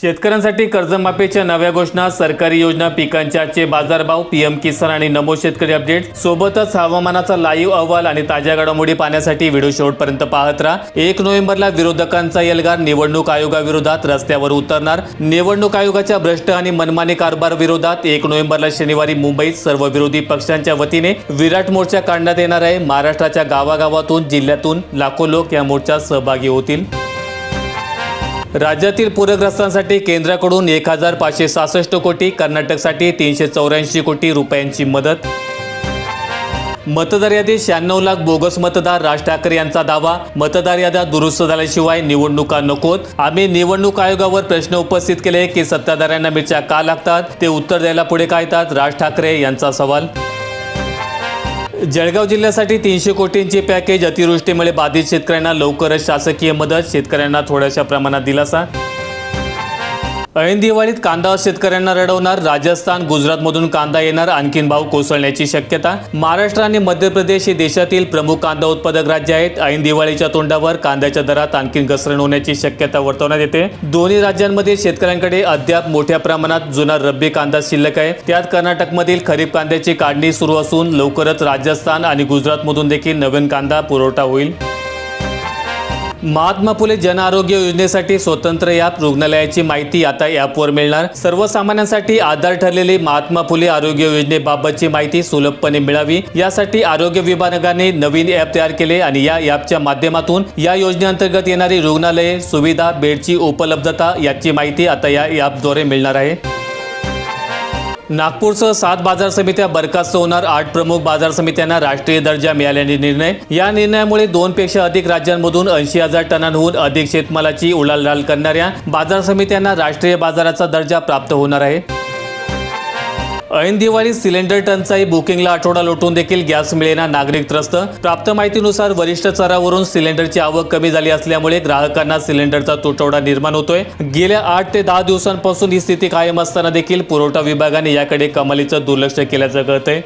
शेतकऱ्यांसाठी कर्जमाफीच्या नव्या घोषणा सरकारी योजना पिकांच्याचे आजचे बाजारभाव पीएम किसान आणि नमो शेतकरी अपडेट सोबतच हवामानाचा लाईव्ह अहवाल आणि ताज्या घडामोडी पाहण्यासाठी व्हिडिओ शेवटपर्यंत पाहत राहा. एक नोव्हेंबरला विरोधकांचा एल्गार निवडणूक आयोगाविरोधात रस्त्यावर उतरणार. निवडणूक आयोगाच्या भ्रष्ट आणि मनमानी कारभार विरोधात एक नोव्हेंबरला शनिवारी मुंबईत सर्व विरोधी पक्षांच्या वतीने विराट मोर्चा काढण्यात येणार आहे. महाराष्ट्राच्या गावागावातून जिल्ह्यातून लाखो लोक या मोर्चात सहभागी होतील. राज्यातील पूरग्रस्तांसाठी केंद्राकडून एक हजार पाचशे सहासष्ट कोटी कर्नाटकसाठी तीनशे चौऱ्याऐंशी कोटी रुपयांची मदत. मतदार यादीत शहाण्णव लाख बोगस मतदार राज ठाकरे यांचा दावा. मतदार याद्या दुरुस्त झाल्याशिवाय निवडणुका नकोत. आम्ही निवडणूक आयोगावर प्रश्न उपस्थित केले की सत्ताधाऱ्यांना मिरच्या का लागतात? ते उत्तर द्यायला पुढे का येतात? राज ठाकरे यांचा सवाल. जळगाव जिल्ह्यासाठी तीनशे कोटींची पॅकेज अतिवृष्टीमुळे बाधित शेतकऱ्यांना लवकरच शासकीय मदत. शेतकऱ्यांना थोड्याशा प्रमाणात दिलासा. ऐन दिवाळीत कांदा शेतकऱ्यांना रडवणार राजस्थान गुजरातमधून कांदा येणार आणखीन भाव कोसळण्याची शक्यता. महाराष्ट्र आणि मध्य प्रदेश हे देशातील प्रमुख कांदा उत्पादक राज्य आहेत. ऐन दिवाळीच्या तोंडावर कांद्याच्या दरात आणखीन घसरण होण्याची शक्यता वर्तवण्यात येते. दोन्ही राज्यांमध्ये शेतकऱ्यांकडे अद्याप मोठ्या प्रमाणात जुना रब्बी कांदा शिल्लक आहे. त्यात कर्नाटकमधील खरीप कांद्याची काढणी सुरू असून लवकरच राजस्थान आणि गुजरातमधून देखील नवीन कांदा पुरवठा होईल. महात्मा फुले जन आरोग्य योजनेसाठी स्वतंत्र ॲप रुग्णालयाची माहिती आता ॲपवर मिळणार. सर्वसामान्यांसाठी आधार ठरलेली महात्मा फुले आरोग्य योजनेबाबतची माहिती सुलभपणे मिळावी. यासाठी आरोग्य विभागाने नवीन ॲप तयार केले आणि या ॲपच्या माध्यमातून या योजनेअंतर्गत येणारी रुग्णालये सुविधा बेडची उपलब्धता याची माहिती आता या ॲपद्वारे मिळणार आहे. नागपूरसह सात बाजार समित्या बरखास्त होणार. आठ प्रमुख बाजार समित्यांना राष्ट्रीय दर्जा मिळाल्याने निर्णय. या निर्णयामुळे दोन पेक्षा अधिक राज्यांमधून ऐंशी हजार टनांहून अधिक शेतमालाची उलाढाल करणाऱ्या बाजार समित्यांना राष्ट्रीय बाजाराचा दर्जा प्राप्त होणार आहे. ऐन दिवाळी सिलेंडर टंचाई बुकिंगला आठवडा लोटून देखील गॅस मिळेना नागरिक त्रस्त. प्राप्त माहितीनुसार वरिष्ठ स्तरावरून सिलेंडरची आवक कमी झाली असल्यामुळे ग्राहकांना सिलेंडरचा तुटवडा निर्माण होतोय. गेल्या आठ ते दहा दिवसांपासून ही स्थिती कायम असताना देखील पुरवठा विभागाने याकडे कमालीचं दुर्लक्ष केल्याचं कळतंय.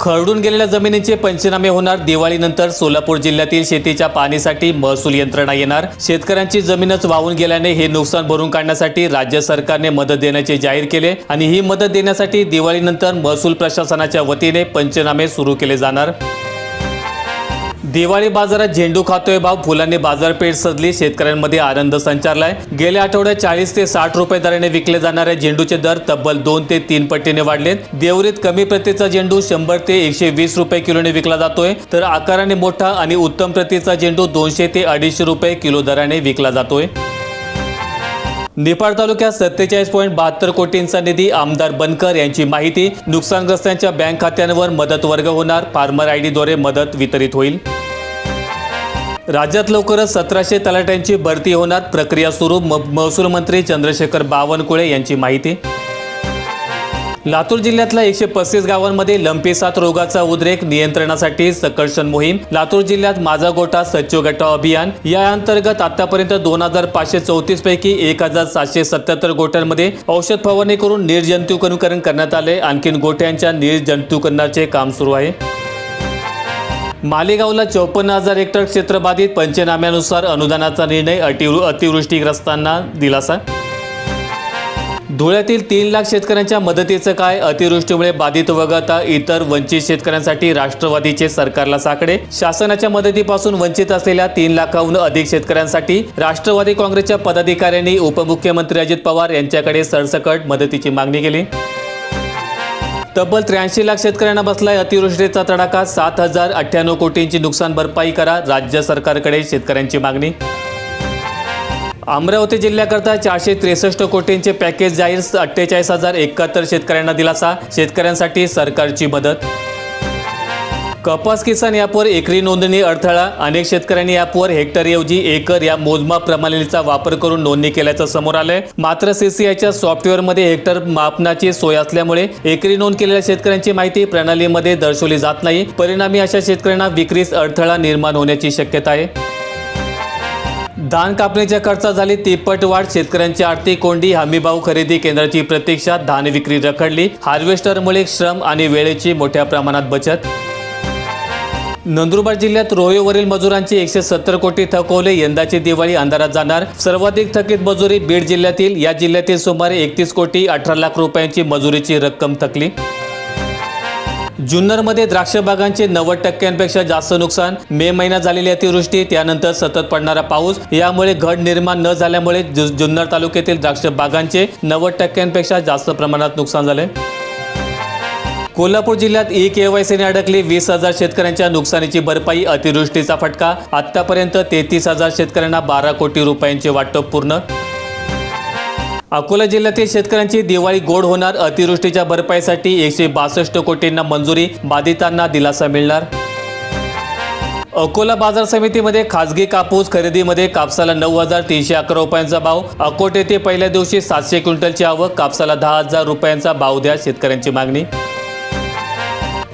खरडून गेलेल्या जमिनीचे पंचनामे होणार. दिवाळीनंतर सोलापूर जिल्ह्यातील शेतीच्या पाणीसाठी महसूल यंत्रणा येणार. शेतकऱ्यांची जमीनच वाहून गेल्याने हे नुकसान भरून काढण्यासाठी राज्य सरकारने मदत देण्याचे जाहीर केले आणि ही मदत देण्यासाठी दिवाळीनंतर महसूल प्रशासनाच्या वतीने पंचनामे सुरू केले जाणार. दिवाळी बाजारात झेंडू खातोय भाव फुलांनी बाजारपेठ सजली शेतकऱ्यांमध्ये आनंद संचारलाय. गेल्या आठवड्यात चाळीस ते साठ रुपये दराने विकले जाणाऱ्या झेंडूचे दर तब्बल दोन ते तीन पटीने वाढलेत. देवरीत कमी प्रतीचा झेंडू शंभर ते एकशे वीस रुपये किलोने विकला जातोय. तर आकाराने मोठा आणि उत्तम प्रतीचा झेंडू दोनशे ते अडीचशे रुपये किलो दराने विकला जातोय. निफाड तालुक्यात सत्तेचाळीस पॉईंट बहात्तर कोटींचा निधी आमदार बनकर यांची माहिती. नुकसानग्रस्तांच्या बँक खात्यांवर मदत वर्ग होणार. फार्मर आय डीद्वारे मदत वितरित होईल. राज्यात लवकरच सतराशे तलाट्यांची भरती होणार. प्रक्रिया सुरू. म- महसूल मंत्री चंद्रशेखर बावनकुळे यांची माहिती. लातूर जिल्ह्यातल्या एकशे पस्तीस गावांमध्ये लंपीसात रोगाचा उद्रेक नियंत्रणासाठी सकर्षण मोहीम. लातूर जिल्ह्यात माझा गोटा सच्चो गटा अभियान. या अंतर्गत आतापर्यंत दोन हजार पाचशे चौतीस पैकी एक हजार सातशे सत्याहत्तर गोट्यांमध्ये औषध फवारणी करून निर्जंतुकीकरण करण्यात आले. आणखीन गोट्यांच्या निर्जंतुकरणाचे काम सुरू आहे. मालेगावला चौपन्न हजार हेक्टर क्षेत्र बाधित पंचनाम्यानुसार अनुदानाचा निर्णय अतिवृ अतिवृष्टीग्रस्तांना दिलासा. धुळ्यातील तीन लाख शेतकऱ्यांच्या मदतीचं काय? अतिवृष्टीमुळे बाधित वगळता इतर वंचित शेतकऱ्यांसाठी राष्ट्रवादीचे सरकारला साकडे. शासनाच्या मदतीपासून वंचित असलेल्या तीन लाखाहून अधिक शेतकऱ्यांसाठी राष्ट्रवादी काँग्रेसच्या पदाधिकाऱ्यांनी उपमुख्यमंत्री अजित पवार यांच्याकडे सरसकट मदतीची मागणी केली. तब्बल त्र्याऐंशी लाख शेतकऱ्यांना बसलाय अतिवृष्टीचा तडाखा. सात हजार अठ्ठ्याण्णव कोटींची नुकसान भरपाई करा राज्य सरकारकडे शेतकऱ्यांची मागणी. अमरावती जिल्ह्याकरता चारशे त्रेसष्ट कोटींचे पॅकेज जाहीर अठ्ठेचाळीस हजार एकाहत्तर शेतकऱ्यांना दिलासा. शेतकऱ्यांसाठी सरकारची मदत. कपास किसान ॲपवर एकरी नोंदणी अडथळा. अनेक शेतकऱ्यांनी ॲपवर हेक्टरऐवजी एकर या मोजमाप प्रणालीचा वापर करून नोंदणी केल्याचं समोर आलंय. मात्र सीसीआयच्या सॉफ्टवेअरमध्ये हेक्टर मापनाची सोय असल्यामुळे एकरी नोंद केलेल्या शेतकऱ्यांची माहिती प्रणालीमध्ये दर्शवली जात नाही. परिणामी अशा शेतकऱ्यांना विक्रीस अडथळा निर्माण होण्याची शक्यता आहे. धान कापणीच्या खर्चात झाली तिप्पट वाढ. शेतकऱ्यांची आर्थिक कोंडी हमीभाव खरेदी केंद्राची प्रतीक्षा धान विक्री रखडली. हार्वेस्टरमुळे श्रम आणि वेळेची मोठ्या प्रमाणात बचत. नंदुरबार जिल्ह्यात रोयोवरील मजुरांची एकशे सत्तर कोटी थकवले. यंदाची दिवाळी अंधारात जाणार. सर्वाधिक थकीत मजुरी बीड जिल्ह्यातील या जिल्ह्यातील सुमारे एकतीस कोटी अठरा लाख रुपयांची मजुरीची रक्कम थकली. जुन्नरमध्ये द्राक्ष बागांचे नव्वद टक्क्यांपेक्षा जास्त नुकसान. मे महिन्यात झालेली अतिवृष्टी त्यानंतर सतत पडणारा पाऊस. यामुळे घड निर्माण न झाल्यामुळे जु- जुन्नर तालुक्यातील द्राक्ष बागांचे नव्वद टक्क्यांपेक्षा जास्त प्रमाणात नुकसान झाले. कोल्हापूर जिल्ह्यात ई केवायसीने अडकली. वीस हजार शेतकऱ्यांच्या नुकसानीची भरपाई अतिवृष्टीचा फटका. आतापर्यंत तेहतीस हजार शेतकऱ्यांना बारा कोटी रुपयांचे वाटप पूर्ण. अकोला जिल्ह्यातील शेतकऱ्यांची दिवाळी गोड होणार. अतिवृष्टीच्या भरपाईसाठी एकशे बासष्ट कोटींना मंजुरी. बाधितांना दिलासा मिळणार. अकोला बाजार समितीमध्ये खासगी कापूस खरेदीमध्ये कापसाला नऊ हजार तीनशे अकरा रुपयांचा भाव. अकोट येथे पहिल्या दिवशी सातशे क्विंटलची आवक. कापसाला दहा हजार रुपयांचा भाव द्या शेतकऱ्यांची मागणी.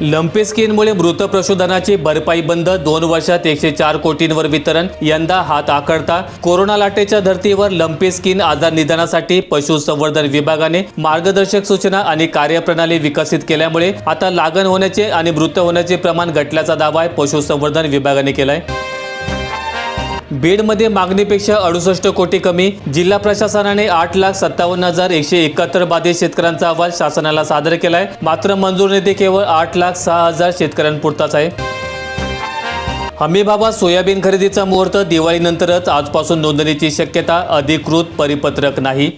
लंपी स्किनमुळे मृत प्रशोधनाची भरपाई बंद. दोन वर्षात एकशे चार कोटींवर वितरण. यंदा हात आकडता कोरोना लाटेच्या धर्तीवर लंपी स्किन आजार निदानासाठी पशुसंवर्धन विभागाने मार्गदर्शक सूचना आणि कार्यप्रणाली विकसित केल्यामुळे आता लागण होण्याचे आणि मृत होण्याचे प्रमाण घटल्याचा दावा आहे पशुसंवर्धन विभागाने केलाय. बीडमध्ये मागणीपेक्षा अडुसष्ट कोटी कमी. जिल्हा प्रशासनाने आठ लाख सत्तावन्न हजार एकशे एकाहत्तर बाधित शेतकऱ्यांचा अहवाल शासनाला सादर केलाय. मात्र मंजूर निधी केवळ आठ लाख सहा हजार शेतकऱ्यांपुरताच आहे. हमीबाबा सोयाबीन खरेदीचा मुहूर्त दिवाळीनंतरच आजपासून नोंदणीची शक्यता अधिकृत परिपत्रक नाही.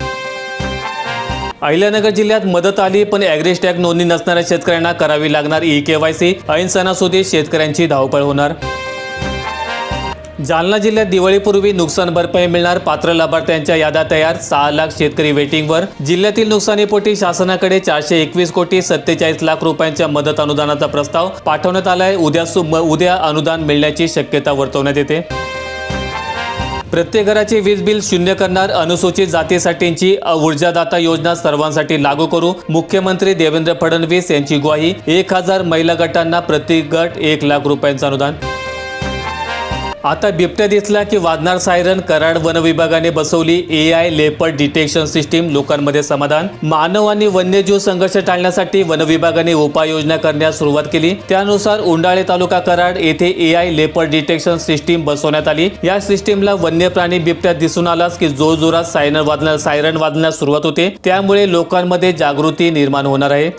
अहिल्यानगर जिल्ह्यात मदत आली पण ॲग्रिस्टॅग नोंदणी नसणाऱ्या शेतकऱ्यांना करावी लागणार ई केवायसी ऐन सणासुदी शेतकऱ्यांची धावपळ होणार. जालना जिल्ह्यात दिवाळीपूर्वी नुकसान भरपाई मिळणार पात्र लाभार्थ्यांच्या याद्या तयार सहा लाख शेतकरी वेटिंगवर. जिल्ह्यातील नुकसानीपोटी शासनाकडे चारशे एकवीस कोटी सत्तेचाळीस लाख रुपयांच्या मदत अनुदानाचा प्रस्ताव पाठवण्यात आलाय. उद्या म- उद्या अनुदान मिळण्याची शक्यता वर्तवण्यात येते. प्रत्येक घराचे वीज बिल शून्य करणार अनुसूचित जातीसाठींची ऊर्जादाता योजना सर्वांसाठी लागू करू. मुख्यमंत्री देवेंद्र फडणवीस यांची ग्वाही एक हजार महिला गटांना प्रति गट एक लाख रुपयांचं अनुदान. आता बिबट्या दिसला की वाजणार सायरन कराड वन विभागाने बसवली A I leopard detection system लोकांमध्ये समाधान. मानव आणि वन्यजीव संघर्ष टाळण्यासाठी वन विभागाने उपाययोजना करण्यास सुरुवात केली. त्यानुसार उंडाळे तालुका कराड येथे A I leopard detection system बसवण्यात आली. या सिस्टीमला वन्य प्राणी बिबट्या दिसून आलास की जोरजोरात सायरन वाजणार सायरन वाजण्यास सुरुवात होते. त्यामुळे लोकांमध्ये जागृती निर्माण होणार आहे.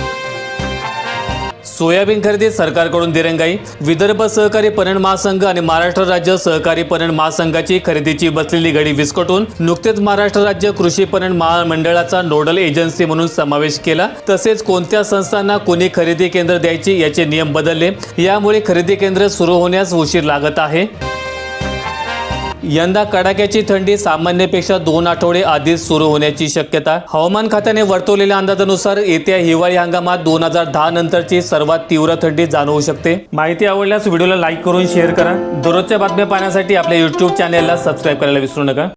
सोयाबीन खरेदीत सरकारकडून दिरंगाई. विदर्भ सहकारी पणन महासंघ आणि महाराष्ट्र राज्य सहकारी पणन महासंघाची खरेदीची बसलेली घडी विस्कटून नुकतेच महाराष्ट्र राज्य कृषी पणन महामंडळाचा नोडल एजन्सी म्हणून समावेश केला. तसेच कोणत्या संस्थांना कोणी खरेदी केंद्र द्यायची याचे नियम बदलले. यामुळे खरेदी केंद्र सुरू होण्यास उशीर लागत आहे. यंदा कडाक्याची थंडी सामान्यपेक्षा दोन आठवडे आधीच सुरू होण्याची शक्यता. हवामान खात्याने वर्तवलेल्या अंदाजानुसार येत्या हिवाळी हंगामात दोन हजार दहा नंतरची सर्वात तीव्र थंडी जाणवू शकते. माहिती आवडल्यास व्हिडिओला लाईक करून शेअर करा. दररोजच्या बातम्या पाहण्यासाठी आपल्या युट्यूब चॅनेलला सबस्क्राईब करायला विसरू नका.